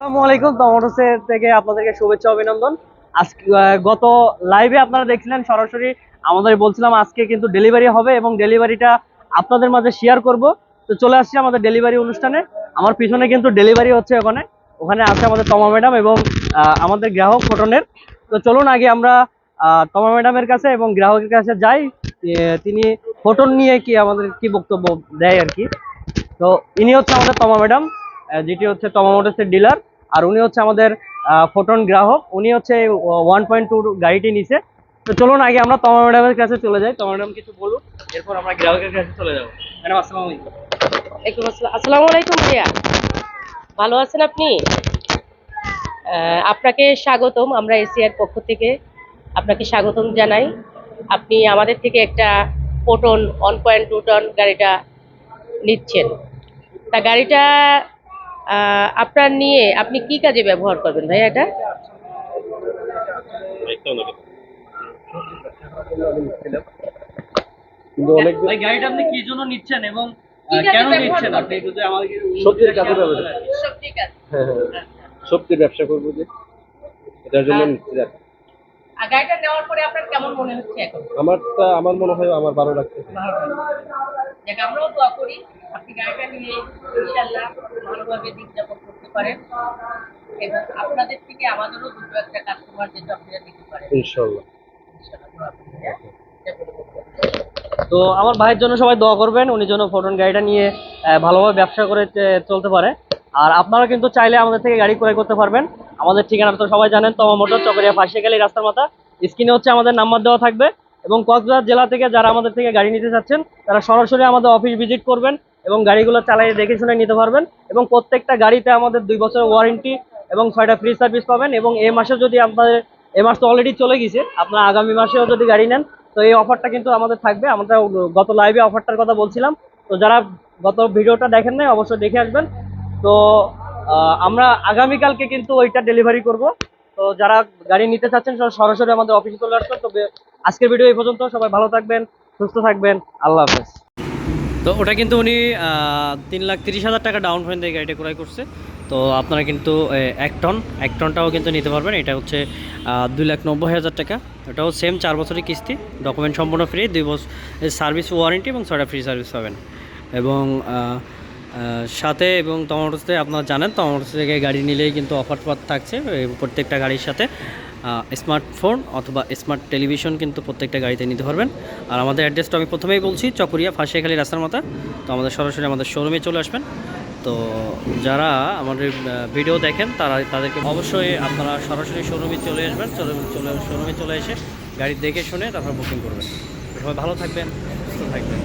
আসসালামু আলাইকুম টমেটোসের থেকে আপনাদেরকে শুভেচ্ছা অভিনন্দন। আজকে গত লাইভে আপনারা দেখছিলেন, সরাসরি আমাদের বলছিলাম আজকে কিন্তু ডেলিভারি হবে এবং ডেলিভারিটা আপনাদের মাঝে শেয়ার করব। তো চলে আসছি আমাদের ডেলিভারি অনুষ্ঠানে। আমার পিছনে কিন্তু ডেলিভারি হচ্ছে ওখানে। ওখানে আছে আমাদের তমা ম্যাডাম এবং আমাদের গ্রাহক ফোটনের তো চলুন আগে আমরা তমা ম্যাডামের কাছে এবং গ্রাহকের কাছে যাই। তিনি ফোটন নিয়ে কি আমাদের কি বক্তব্য দেয় আর কি? তো ইনি হচ্ছে আমাদের তমা ম্যাডাম যেটি হচ্ছে তমা মোটরসের ডিলার আর উনি হচ্ছে আমাদের ফোটন গ্রাহক। উনি হচ্ছে ওয়ান পয়েন্ট টু গাড়িটি নিছে। তো চলুন আগে আমরা তমা ম্যাডামের কাছে চলে যাই। তমা ম্যাডাম কিছু বলুন এরপর আমরা গ্রাহকের কাছে চলে যাব। ম্যাডাম, আসসালামু আলাইকুম। আসসালাম। আসসালামু আলাইকুম ভাইয়া। ভালো আছেন আপনি? আপনাকে স্বাগতম। আমরা এশিয়ার পক্ষ থেকে আপনাকে স্বাগতম জানাই। আপনি আমাদের থেকে একটা Foton one point two ton গাড়িটা নিচ্ছেন। তা গাড়িটা আপনার নিয়ে আপনি কি কাজে ব্যবহার করবেন ভাইয়া এটা? ভাই গাড়িটা আপনি কি জন্য নিচ্ছেন এবং কেন নিচ্ছেন? করবেন? আপনি যদি আমাকে সবজির কাজে ব্যবহার করেন। কাজ। হ্যাঁ হ্যাঁ সবজির ব্যবসা করব যে এটার জন্য নিচ্ছি গাড়িটা নেওয়ার পরে আপনার কেমন মনে হচ্ছে এখন? আমারটা আমার মনে হয় আমার ভালো লাগতেছে যাকে আমরাও দোয়া করি আপনি গাড়িটা নিয়ে ইনশাল্লাহ ভালোভাবে দিন যাপন করতে পারেন। এবং আপনাদের থেকে আমাদেরও দুটো একটা কাস্টমার যেটা আপনারা দিতে পারেন। ইনশাল্লাহ হ্যাঁ? তো আমার ভাইয়ের জন্য সবাই দোয়া করবেন উনি যেন ফোটন গাড়িটা নিয়ে আহ, ভালোভাবে ব্যবসা করে চলতে পারে। আর আপনারা কিন্তু চাইলে আমাদের থেকে গাড়ি ক্রয় করতে পারবেন। আমাদের ঠিকানা তো সবাই জানেন তমা মোটর চকরিয়া ফাঁসিয়ে গেলে রাস্তার মাথা। স্ক্রিনে হচ্ছে আমাদের নাম্বার দেওয়া থাকবে। এবং কক্সবাজার জেলা থেকে যারা আমাদের থেকে গাড়ি নিতে চাচ্ছেন, তারা সরাসরি আমাদের অফিস ভিজিট করবেন এবং গাড়িগুলো চালিয়ে দেখে শুনে নিতে পারবেন এবং প্রত্যেকটা গাড়িতে আমাদের দুই বছরের ওয়ারেন্টি এবং ছয়টা ফ্রি সার্ভিস পাবেন এবং এ মাসে যদি আপনাদের, এ মাস তো অলরেডি চলে গেছে, আপনারা আগামী মাসেও যদি গাড়ি নেন, তো এই অফারটা কিন্তু আমাদের থাকবে। আমরা গত লাইভে অফারটার কথা বলছিলাম। তো যারা গত ভিডিওটা দেখেন নাই, অবশ্যই দেখে আসবেন। তো আমরা আগামীকালকে কিন্তু ওইটা ডেলিভারি করব। তো যারা গাড়ি নিতে চাচ্ছেন, সরাসরি আমাদের অফিসে চলে আসবেন। তবে আজকের ভিডিও এই পর্যন্ত, সবাই ভালো থাকবেন, সুস্থ থাকবেন, আল্লাহ হাফেজ। তো ওটা কিন্তু উনি তিন লাখ তিরিশ হাজার টাকা ডাউন পেমেন্ট দিয়ে গাড়িটা ক্রয় করছে। তো আপনারা কিন্তু এক টন এক টনটাও কিন্তু নিতে পারবেন। এটা হচ্ছে দুই লাখ নব্বই হাজার টাকা। এটাও সেম চার বছরের কিস্তি ডকুমেন্ট সম্পূর্ণ ফ্রি দুই বছর সার্ভিস ওয়ারেন্টি এবং ছয়টা ফ্রি সার্ভিস পাবেন। এবং সাথে এবং টমেটোসতে আপনারা জানেন টমেটোস থেকে গাড়ি নিলেই কিন্তু অফার থাকছে প্রত্যেকটা গাড়ির সাথে। স্মার্টফোন অথবা স্মার্ট টেলিভিশন কিন্তু প্রত্যেকটা গাড়িতে নিতে পারবেন। আর আমাদের অ্যাড্রেসটা আমি প্রথমেই বলছি, চকরিয়া ফাঁসিয়াখালী রাস্তার মাথা। তো আমাদের সরাসরি আমাদের শোরুমে চলে আসবেন। তো যারা আমাদের ভিডিও দেখেন, তারা, তাদেরকে অবশ্যই আপনারা সরাসরি শোরুমে চলে আসবেন। চলে শোরুমে চলে এসে গাড়ি দেখে শুনে তারপর বুকিং করবেন। সবাই ভালো থাকবেন, সুস্থ থাকবেন।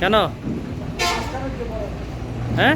কেন? হ্যাঁ